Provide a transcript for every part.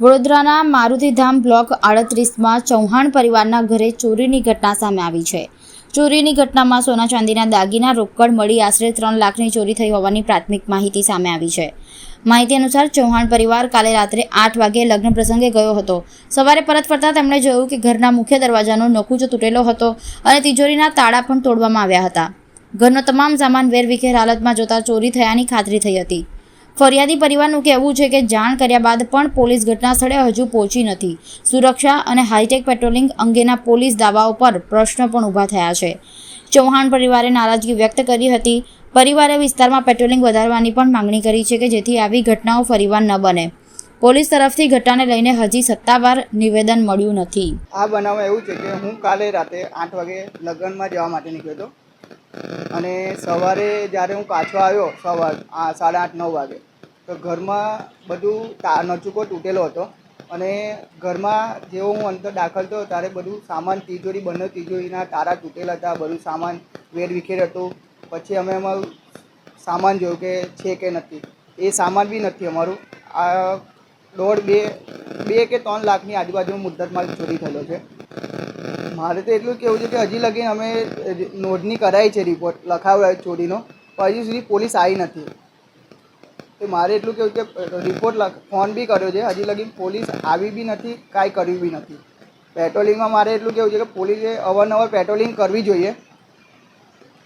વડોદરાના મારુતિધામ બ્લોક આડત્રીસમાં ચૌહાણ પરિવારના ઘરે ચોરીની ઘટના સામે આવી છે. ચોરીની ઘટનામાં સોના ચાંદીના દાગીના, રોકડ મળી આશરે ત્રણ લાખની ચોરી થઈ હોવાની પ્રાથમિક માહિતી સામે આવી છે. માહિતી અનુસાર ચૌહાણ પરિવાર કાલે રાત્રે આઠ વાગે લગ્ન પ્રસંગે ગયો હતો. સવારે પરત ફરતા તેમણે જોયું કે ઘરના મુખ્ય દરવાજાનો નકુચો તૂટેલો હતો અને તિજોરીના તાળા પણ તોડવામાં આવ્યા હતા. ઘરનો તમામ સામાન વેરવિખેર હાલતમાં જોતા ચોરી થયાની ખાતરી થઈ હતી. ફરિયાદી પરિવારનું કહેવું છે કે જાણ કર્યા બાદ પણ પોલીસ ઘટના સ્થળે હજુ પહોંચી નથી. સુરક્ષા અને હાઈટેક પેટ્રોલિંગ અંગેના પોલીસ દાવાઓ પર પ્રશ્નો પણ ઊભા થયા છે. ચૌહાણ પરિવારે નારાજગી વ્યક્ત કરી હતી. પરિવારે વિસ્તારમાં પેટ્રોલિંગ વધારવાની પણ માંગણી કરી છે કે જેથી આવી ઘટનાઓ ફરીવાર ન બને. પોલીસ તરફથી ઘટનાને લઈને હજી સત્તાવાર નિવેદન મળ્યું નથી. આ બનાવમાં એવું છે કે હું કાલે રાતે આઠ વાગે લગ્નમાં જવા માટે નીકળ્યો હતો. અને સવારે જ્યારે હું પાછો આવ્યો સવાર સાડા આઠ, નવ વાગે તો ઘરમાં બધું તા, નચુકો તૂટેલો હતો. અને ઘરમાં જેવો હું અંદર દાખલ થયો ત્યારે બધું સામાન, તિજોરી, બંને તિજોરીના તારા તૂટેલા હતા, બધું સામાન વેરવિખેર હતું. પછી અમે અમારું સામાન જોયું કે છે કે નથી. એ સામાન બી નથી અમારું. આ દોઢ બે બે કે ત્રણ લાખની આજુબાજુ મુદ્દતમાં ચોરી થયેલો છે. મારે તો એટલું કહેવું છે કે હજી લગી અમે નોંધણી કરાવી છે રિપોર્ટ લખાવ્યો ચોરીનો. પણ હજી સુધી પોલીસ આવી નથી. તો મારે એટલું કહેવું કે રિપોર્ટ ફોન બી કર્યો છે. હજી લગી પોલીસ આવી બી નથી, કાંઈ કર્યું બી નથી. પેટ્રોલિંગમાં મારે એટલું કહેવું છે કે, પોલીસે અવારનવાર પેટ્રોલિંગ કરવી જોઈએ.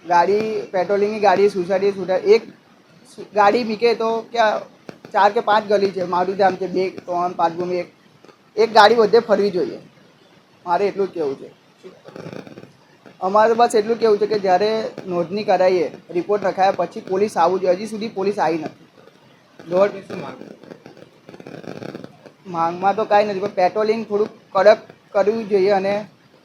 ગાડી પેટ્રોલિંગની ગાડી સોસાયટી સુધા એક ગાડી મીકે તો ક્યાં, ચાર કે પાંચ ગલી છે મારું જામ છે, બે, ત્રણ પાંચ ભૂમિ એક. એક ગાડી બધે ફરવી જોઈએ. મારે એટલું જ કહેવું છે. અમારે બસ એટલું કહેવું છે કે, જ્યારે નોંધણી કરાવીએ રિપોર્ટ રખાયા પછી પોલીસ આવવું જોઈએ. હજી સુધી પોલીસ આવી નથી. દોઢ માંગમાં તો કાંઈ નથી પણ પેટ્રોલિંગ થોડુંક કડક કરવું જોઈએ અને